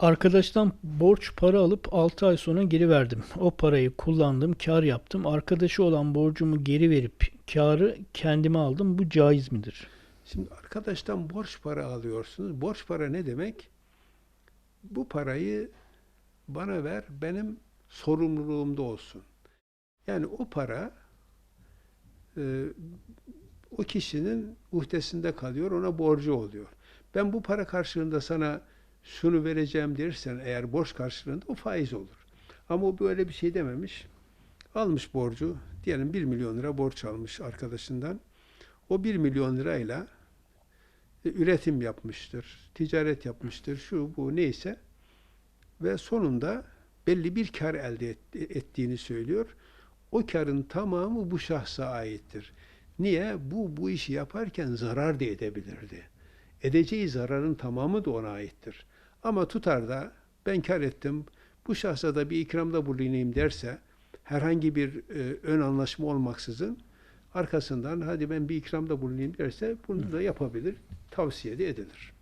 Arkadaştan borç para alıp 6 ay sonra geri verdim. O parayı kullandım, kar yaptım. Arkadaşı olan borcumu geri verip karı kendime aldım. Bu caiz midir? Şimdi arkadaştan borç para alıyorsunuz. Borç para ne demek? Bu parayı bana ver, benim sorumluluğumda olsun. Yani o para e, o kişinin uhdesinde kalıyor, ona borcu oluyor. Ben bu para karşılığında sana şunu vereceğim dersen eğer borç karşılığında o faiz olur. Ama o böyle bir şey dememiş. Almış borcu, diyelim 1 milyon lira borç almış arkadaşından. O 1 milyon lirayla e, üretim yapmıştır, ticaret yapmıştır, şu bu neyse ve sonunda belli bir kar elde et- ettiğini söylüyor. O karın tamamı bu şahsa aittir. Niye? Bu bu işi yaparken zarar da edebilirdi. Edeceği zararın tamamı da ona aittir. Ama tutar da ben kar ettim, bu şahsa da bir ikramda bulunayım derse herhangi bir e, ön anlaşma olmaksızın arkasından hadi ben bir ikramda bulunayım derse bunu da yapabilir, tavsiye de edilir.